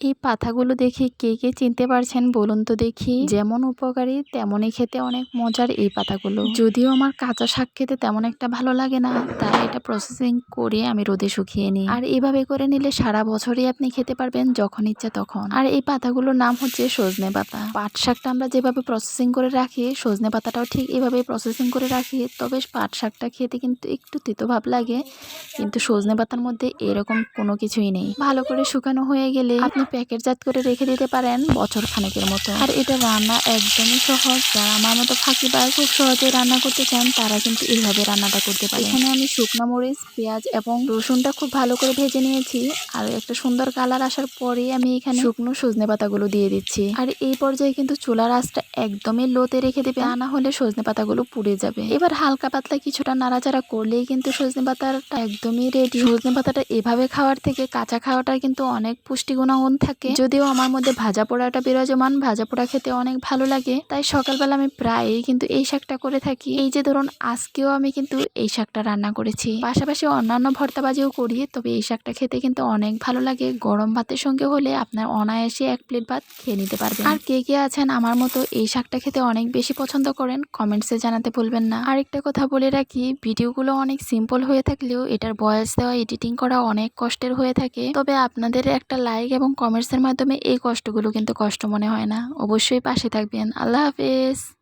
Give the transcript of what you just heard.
এই পাতাগুলো দেখে কে কে চিনতে পারছেন বলুন তো দেখি। যেমন উপকারী তেমনই খেতে অনেক মজার এই পাতাগুলো। যদিও আমার কাঁচা শাক খেতে তেমন একটা ভালো লাগে না তাই এটা প্রসেসিং করে আমি রোদে শুকিয়ে নিই। আর এভাবে করে নিলে সারা বছরই আপনি খেতে পারবেন যখন ইচ্ছা তখন। আর এই পাতাগুলোর নাম হচ্ছে সজনে পাতা। পাট শাকটা আমরা যেভাবে প্রসেসিং করে রাখি সজনে পাতাটাও ঠিক এভাবে প্রসেসিং করে রাখি তবে পাট শাকটা খেতে কিন্তু একটু তিতো ভাব লাগে কিন্তু সজনে পাতার মধ্যে এরকম কোনো কিছুই নেই। ভালো করে শুকানো হয়ে গেলে আপনি প্যাকেটজাত করে রেখে দিতে পারেন বছর খানেকের মতো। আর এটা রান্না একদমই সহজ। যারা আমার মতো ফাঁকিবাজ খুব সহজে রান্না করতে চান, তারা কিন্তু এইভাবে রান্নাটা করতে পারে এখানে আমি শুকনো মরিচ, পেঁয়াজ এবং রসুনটা খুব ভালো করে ভেজে নিয়েছি। আর একটা সুন্দর কালার আসার পরে আমি এখানে শুকনো সজনে পাতাগুলো দিয়ে দিচ্ছি। আর এই পর্যায়ে কিন্তু চুলার আঁচটা একদমই লোতে রেখে দেবে না হলে সজনে পাতাগুলো পুড়ে যাবে। এবার হালকা পাতলা কিছুটা নাড়াচাড়া করলেই কিন্তু সজনে পাতাটা একদমই রেডি সজনে পাতাটা এভাবে খাওয়ার থেকে কাঁচা খাওয়াটা কিন্তু অনেক পুষ্টি গুণাগুণ থাকে। যদিও আমার মধ্যে ভাজা পোড়াটা বিরাজমান, ভাজা পোড়া খেতে অনেক ভালো লাগে, তাই সকালবেলা আমি প্রায়ই কিন্তু এই শাকটা করে থাকি। এই যে ধরুন, আজকেও আমি কিন্তু এই শাকটা রান্না করেছি। পাশাপাশি অন্যান্য ভর্তা বাজিও করি, তবে এই শাকটা খেতে কিন্তু অনেক ভালো লাগে। গরম ভাতের সঙ্গে হলে আপনার অনায়াসে এক প্লেট ভাত খেয়ে নিতে পারবেন। আর কে কে আছেন আমার মতো এই শাকটা খেতে অনেক বেশি পছন্দ করেন, কমেন্টসে জানাতে ভুলবেন না। আরেকটা কথা বলে রাখি, ভিডিওগুলো অনেক সিম্পল হয়ে থাকলেও এটার বয়স দেওয়া, এডিটিং করা অনেক কষ্টের হয়ে থাকে। তবে আপনাদের একটা লাইক এবং কমেন্টসের মাধ্যমে এই কষ্টগুলো কিন্তু কষ্ট মনে হয় না। অবশ্যই পাশে থাকবেন। আল্লাহ হাফেজ।